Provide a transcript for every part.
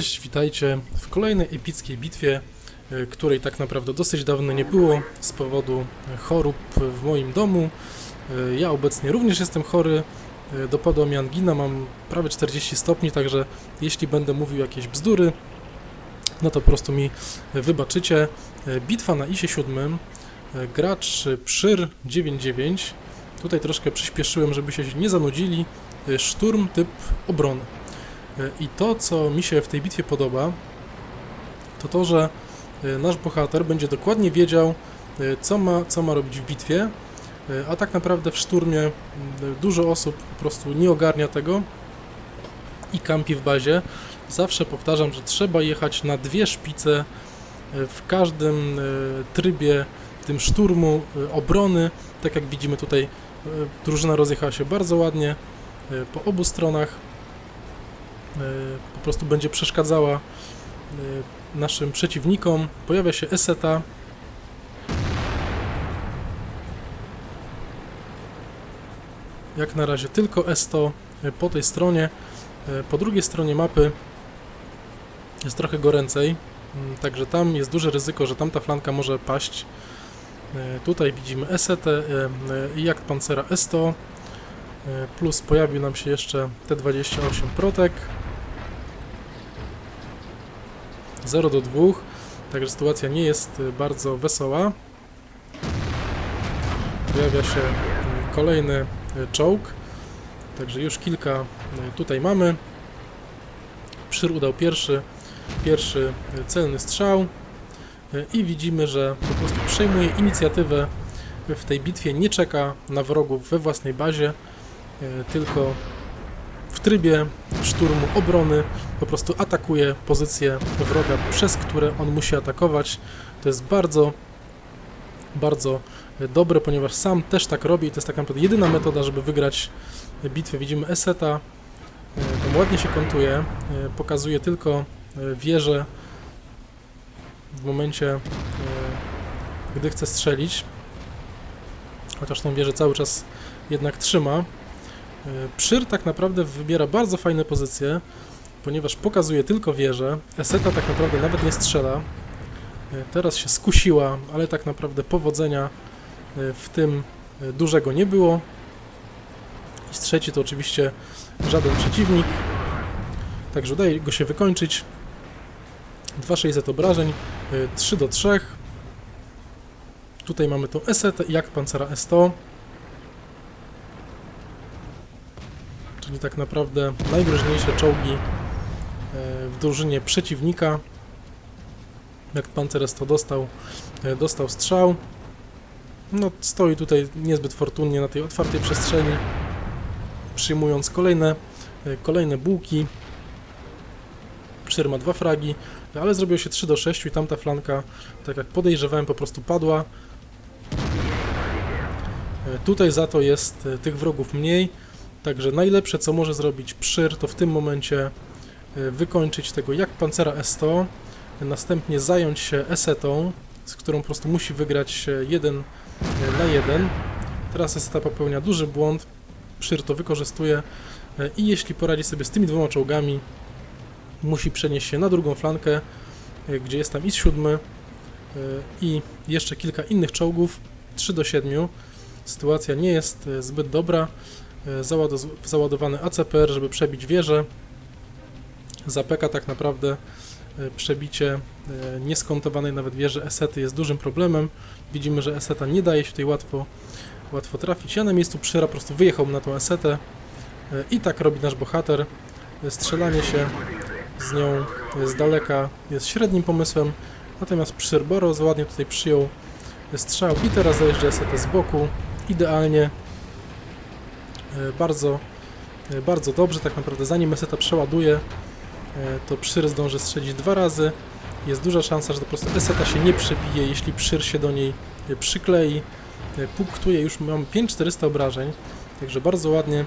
Cześć, witajcie w kolejnej epickiej bitwie, e, której tak naprawdę dosyć dawno nie było z powodu chorób w moim domu. E, Ja obecnie również jestem chory, e, dopadła mi angina, mam prawie 40 stopni, także jeśli będę mówił jakieś bzdury, no to po prostu mi wybaczycie. Bitwa na ISie 7, e, gracz Przyr 99. Tutaj troszkę przyspieszyłem, żeby się nie zanudzili. Szturm typ obrony. E, I to, co mi się w tej bitwie podoba, to to, że e, nasz bohater będzie dokładnie wiedział, e, co ma, co ma robić w bitwie, a tak naprawdę w szturmie dużo osób po prostu nie ogarnia tego i kampi w bazie. Zawsze powtarzam, że trzeba jechać na dwie szpice w każdym trybie tym szturmu, obrony. Tak jak widzimy tutaj, drużyna rozjechała się bardzo ładnie po obu stronach po prostu będzie przeszkadzała e, naszym przeciwnikom. Pojawia się Eseta. Jak na razie tylko S100 e, po tej stronie. E, Po drugiej stronie mapy jest trochę goręcej, mm, także tam jest duże ryzyko, że tamta flanka może paść. E, Tutaj widzimy Esetę e, e, i jak pancera S100. E, Plus pojawił nam się jeszcze T28 Protek. 0 do 2, także sytuacja nie jest y, bardzo wesoła. Pojawia się y, kolejny y, czołg, także już kilka tutaj mamy. Przyr udał pierwszy, pierwszy celny strzał. I widzimy, że po prostu przejmuje inicjatywę. W tej bitwie, nie czeka na wrogów we własnej bazie, tylko w trybie szturmu obrony po prostu atakuje pozycję wroga, przez które on musi atakować. To jest bardzo, bardzo e, dobre, ponieważ sam też tak robi i to jest tak naprawdę jedyna metoda, żeby wygrać bitwę. Widzimy Eseta, e, tam ładnie się kontuje, e, pokazuje tylko wieżę w momencie, gdy chce strzelić, chociaż tą wieżę cały czas jednak trzyma. E, Przyr tak naprawdę wybiera bardzo fajne pozycje, ponieważ pokazuje tylko wieżę. Eseta tak naprawdę nawet nie strzela. E, Teraz się skusiła, ale tak naprawdę powodzenia e, w tym dużego nie było. I trzeci to oczywiście żaden przeciwnik. Także udaje go się wykończyć. 2600 obrażeń, e, 3 do 3. Tutaj mamy tą Esetę jak pancera S100. Czyli tak naprawdę najgroźniejsze czołgi e, w drużynie przeciwnika. Jak Panceres to dostał, e, dostał strzał. No, stoi tutaj niezbyt fortunnie na tej otwartej przestrzeni, przyjmując kolejne, e, kolejne bułki. Przyr ma dwa fragi, ale zrobiło się 3 do 6 i tamta flanka, tak jak podejrzewałem, po prostu padła. Tutaj za to jest tych wrogów mniej. Także najlepsze, co może zrobić Przyr, to w tym momencie e, wykończyć tego jak Pancera S100, następnie zająć się Esetą, z którą po prostu musi wygrać e, jeden e, na jeden. Teraz Eseta popełnia duży błąd, Przyr to wykorzystuje e, i jeśli poradzi sobie z tymi dwoma czołgami, musi przenieść się na drugą flankę, gdzie jest tam IS-7 e, i jeszcze kilka innych czołgów, 3 do 7. Sytuacja nie jest zbyt dobra załadowany ACPR, żeby przebić wieżę. Za PK tak naprawdę e, przebicie e, nieskontowanej nawet wieży Esety jest dużym problemem. Widzimy, że Eseta nie daje się tutaj łatwo, łatwo trafić. Ja na miejscu Przyra po prostu wyjechał na tą Esetę e, i tak robi nasz bohater. E, Strzelanie się z nią e, z daleka jest średnim pomysłem, natomiast Przyr bardzo ładnie tutaj przyjął strzał i teraz zajeżdża Esetę z boku idealnie E, bardzo, e, bardzo dobrze. Tak naprawdę zanim Meseta przeładuje, e, to Przyr zdąży strzelić dwa razy. Jest duża szansa, że po prostu Eseta się nie przebije, jeśli Przyr się do niej e, przyklei. E, Punktuje już, mam 5400 obrażeń, także bardzo ładnie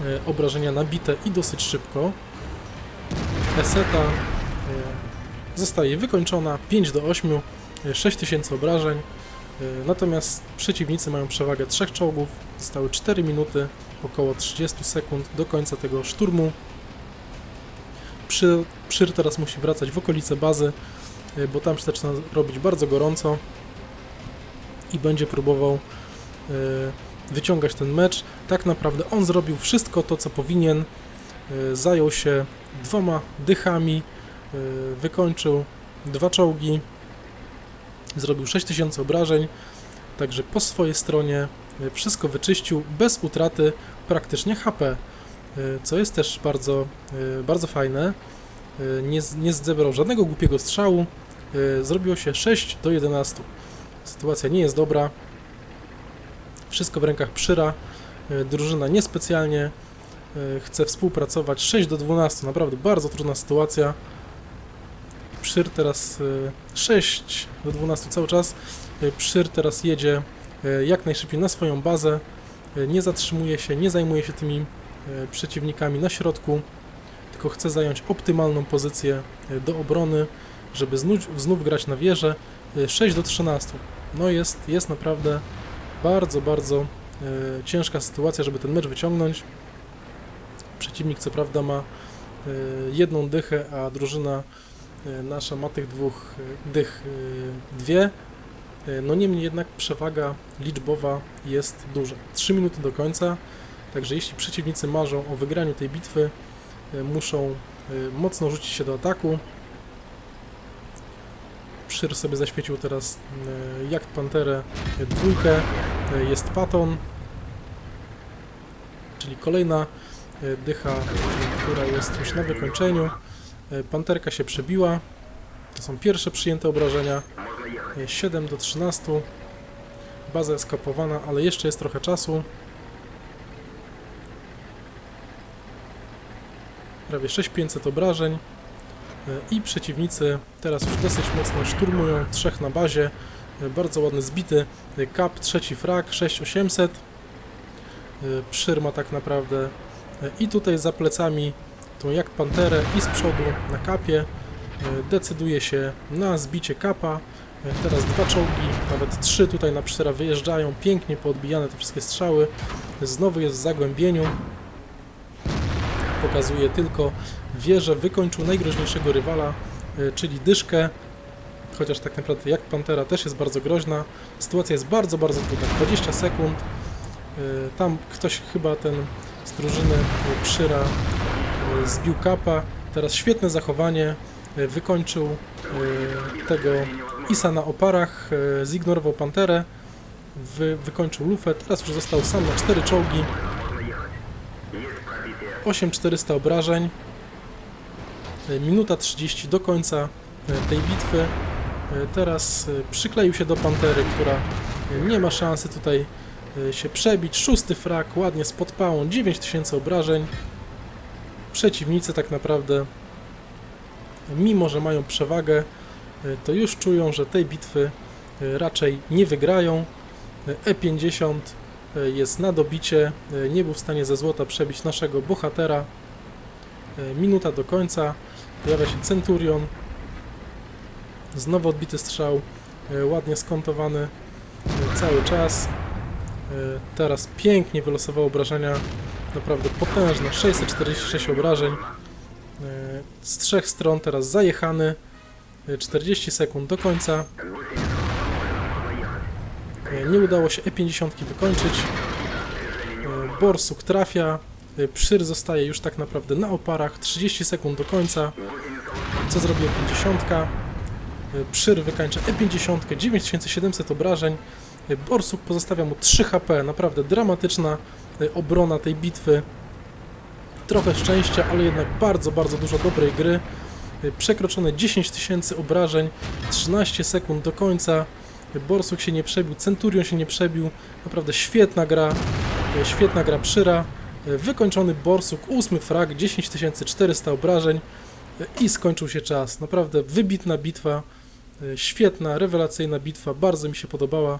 e, obrażenia nabite i dosyć szybko. Eseta e, zostaje wykończona 5 do 8, e, 6000 obrażeń. E, Natomiast przeciwnicy mają przewagę trzech czołgów. Zostały 4 minuty, około 30 sekund do końca tego szturmu. Przy, Przyr teraz musi wracać w okolice bazy, y, bo tam się zaczyna robić bardzo gorąco i będzie próbował y, wyciągać ten mecz. Tak naprawdę on zrobił wszystko to, co powinien. Zajął się dwoma dychami, wykończył dwa czołgi, zrobił 6000 obrażeń, także po swojej stronie y, wszystko wyczyścił bez utraty praktycznie HP, y, co jest też bardzo, y, bardzo fajne. Nie, nie zebrał żadnego głupiego strzału, zrobiło się 6 do 11. Sytuacja nie jest dobra, wszystko w rękach Przyra, drużyna niespecjalnie chce współpracować 6 do 12, naprawdę bardzo trudna sytuacja. Przyr teraz y, 6 do 12 cały czas. Y, Przyr teraz jedzie y, jak najszybciej na swoją bazę. Nie zatrzymuje się, nie zajmuje się tymi przeciwnikami na środku, tylko chce zająć optymalną pozycję do obrony, żeby znów, znów grać na wieżę. Y, 6 do 13. No jest, jest naprawdę bardzo, bardzo ciężka sytuacja, żeby ten mecz wyciągnąć. Przeciwnik co prawda ma jedną dychę, a drużyna nasza ma tych dwóch y, dych y, dwie. No niemniej jednak przewaga liczbowa jest duża. 3 minuty do końca, także jeśli przeciwnicy marzą o wygraniu tej bitwy, muszą mocno rzucić się do ataku. Przyr sobie zaświecił teraz jak panterę dwójkę, jest paton, czyli kolejna dycha, która jest już na wykończeniu. Y, Panterka się przebiła. To są pierwsze przyjęte obrażenia. Y, 7 do 13. Baza jest ale jeszcze jest trochę czasu. Prawie 6500 obrażeń. Y, I przeciwnicy teraz już dosyć mocno szturmują. Trzech na bazie. Bardzo ładny zbity kap, trzeci frag, 6800. Y, Przyr ma tak naprawdę i tutaj za plecami tą jak panterę i z przodu na kapie y, decyduje się na zbicie kapa. Y, Teraz dwa czołgi, nawet trzy tutaj na Przyra wyjeżdżają, pięknie poodbijane te wszystkie strzały. Znowu jest w zagłębieniu. Pokazuje tylko wieżę, wykończył najgroźniejszego rywala, y, czyli dyszkę. Chociaż tak naprawdę jak Pantera też jest bardzo groźna. Sytuacja jest bardzo, bardzo trudna. 20 sekund. Tam ktoś chyba ten z drużyny Przyra y, zbił kapa. Teraz świetne zachowanie. y, Wykończył y, tego Isa na oparach, y, zignorował Panterę, wy, wykończył lufę. Teraz już został sam na 4 czołgi. 8400 obrażeń. Minuta 30 do końca tej bitwy. Teraz przykleił się do Pantery, która nie ma szansy tutaj się przebić. Szósty frak, ładnie z podpałą, 9000 obrażeń. Przeciwnicy tak naprawdę, mimo że mają przewagę, y, to już czują, że tej bitwy y, raczej nie wygrają. Y, E50 y, jest na dobicie, nie był w stanie ze złota przebić naszego bohatera. Minuta do końca, pojawia się Centurion. Znowu odbity strzał, ładnie skontowany cały czas. Teraz pięknie wylosowało obrażenia, naprawdę potężne, 646 obrażeń. Y, Z trzech stron teraz zajechany, Y, 40 sekund do końca. Y, Nie udało się E50 wykończyć. Borsuk trafia, Przyr zostaje już tak naprawdę na oparach, 30 sekund do końca. Co zrobił E50? Y, Przyr wykańcza E50, 9700 obrażeń. Borsuk pozostawia mu 3 HP, naprawdę dramatyczna obrona tej bitwy. Trochę szczęścia, ale jednak bardzo, bardzo dużo dobrej gry. Przekroczone 10 tysięcy obrażeń, 13 sekund do końca. Borsuk się nie przebił, Centurion się nie przebił. Naprawdę świetna gra, świetna gra Przyra. Wykończony Borsuk, 8 frag, 10400 obrażeń i skończył się czas. Naprawdę wybitna bitwa, świetna, rewelacyjna bitwa, bardzo mi się podobała.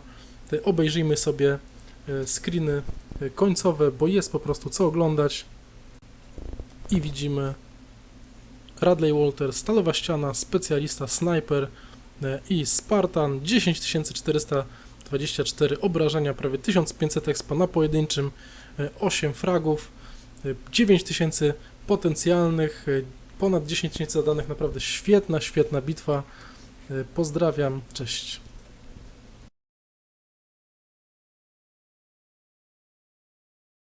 Obejrzyjmy sobie y, screeny końcowe, bo jest po prostu co oglądać. I widzimy Radley Walter, stalowa ściana, specjalista, snajper e, i Spartan, 10424 obrażenia, prawie 1500 expa na pojedynczym, e, 8 fragów, e, 9000 potencjalnych, ponad 10 nic zadanych, naprawdę świetna, świetna bitwa. Y, Pozdrawiam, cześć.